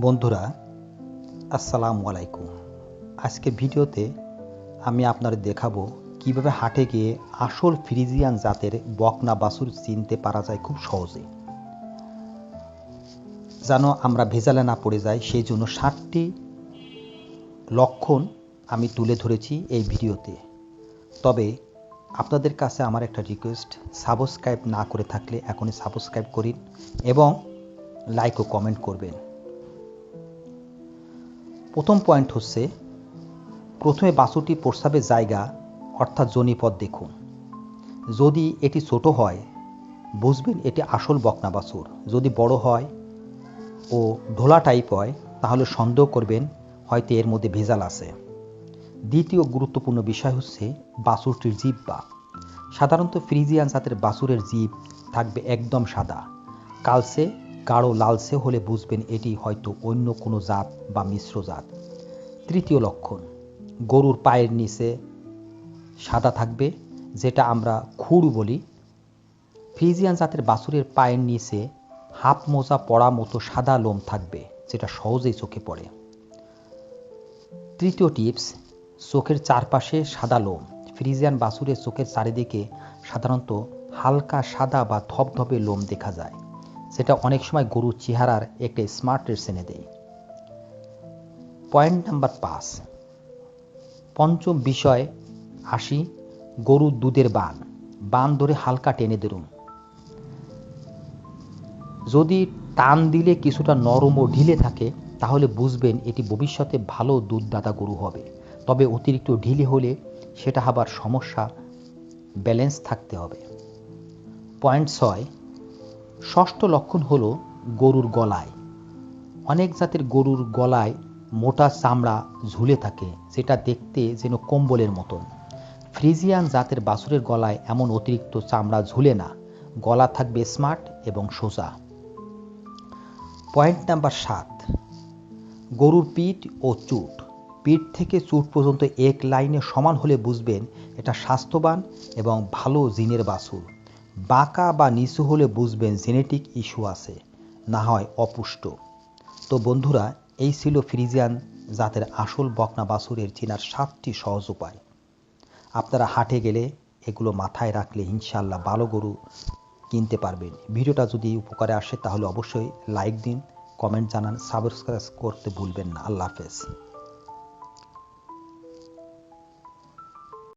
বন্ধুরা, আসসালামু আলাইকুম। আজকে ভিডিওতে আমি আপনাদের দেখাবো কীভাবে হাটে গিয়ে আসল ফ্রিজিয়ান জাতের বকনা বাছুর চিনতে পারা যায় খুব সহজে। যেন আমরা ভেজালে না পড়ে যাই, সেই জন্য ষাটটি লক্ষণ আমি তুলে ধরেছি এই ভিডিওতে। তবে আপনাদের কাছে আমার একটা রিকোয়েস্ট সাবস্ক্রাইব না করে থাকলে এখনই সাবস্ক্রাইব করিন এবং লাইক ও কমেন্ট করবেন। প্রথম পয়েন্ট হচ্ছে, প্রথমে বাছুরটি প্রস্রাবের জায়গা, অর্থাৎ জনিপথ দেখুন। যদি এটি ছোট হয়, বুঝবেন এটি আসল বকনা বাছুর যদি বড় হয় ও ঢোলা টাইপ হয়, তাহলে সন্দেহ করবেন হয়তো এর মধ্যে ভেজাল আছে। দ্বিতীয় গুরুত্বপূর্ণ বিষয় হচ্ছে বাছুরটির বা সাধারণত ফ্রিজিয়ান জাতের বাছুরের জিভ থাকবে একদম সাদা। কালসে গাঢ় লালসে হলে বুঝবেন এটি হয়তো অন্য কোনো জাত বা মিশ্র জাত। তৃতীয় লক্ষণ, গরুর পায়ের নিচে সাদা থাকবে, যেটা আমরা খুড় বলি। ফ্রিজিয়ান জাতের বাছুরের পায়ের নিচে হাফ মোজা পড়া মতো সাদা লোম থাকবে, যেটা সহজেই চোখে পড়ে। তৃতীয় টিপস, চোখের চারপাশে সাদা লোম। ফ্রিজিয়ান বাছুরের চোখের চারিদিকে সাধারণত হালকা সাদা বা ধপধপে লোম দেখা যায়। সেটা অনেক সময় গরুর চেহারার একটি স্মার্ট এনে দেয়। পয়েন্ট নাম্বার পাঁচ। পঞ্চম বিষয় আসি গরুর দুধের বান। বান ধরে হালকা টেনে ধরুন। যদি টান দিলে কিছুটা নরম ও ঢিলে থাকে, তাহলে বুঝবেন এটি ভবিষ্যতে ভালো দুধদাতা গরু হবে। তবে অতিরিক্ত ঢিলে হলে সেটা আবার সমস্যা ব্যালেন্স থাকতে হবে। পয়েন্ট ছয়। ষষ্ঠ লক্ষণ হলো গরুর গলায়। অনেক জাতের গরুর গলায় মোটা চামড়া ঝুলে থাকে যেটা দেখতে যেন কম্বলের মতন ফ্রিজিয়ান জাতের বাছুরের গলায় এমন অতিরিক্ত চামড়া ঝুলে না, গলা থাকবে স্মার্ট এবং সোজা। পয়েন্ট নাম্বার সাত, গরুর পিঠ ও চুট। পিঠ থেকে চুট পর্যন্ত এক লাইনে সমান হলে বুঝবেন এটা স্বাস্থ্যবান এবং ভালো জিনের বাছুর। বাঁকা বা নিচু হলে বুঝবেন জেনেটিক ইস্যু আছে, না হয় অপুষ্ট। তো বন্ধুরা, এই ছিল ফ্রিজিয়ান জাতের আসল বকনা বাছুরের চেনার সাতটি সহজ উপায়। আপনারা হাটে গেলে এগুলো মাথায় রাখলে ইনশাল্লাহ ভালো গরু কিনতে পারবেন। ভিডিওটা যদি উপকারে আসে তাহলে অবশ্যই লাইক দিন, কমেন্ট জানান, সাবস্ক্রাইব করতে ভুলবেন না। আল্লাহ হাফেজ।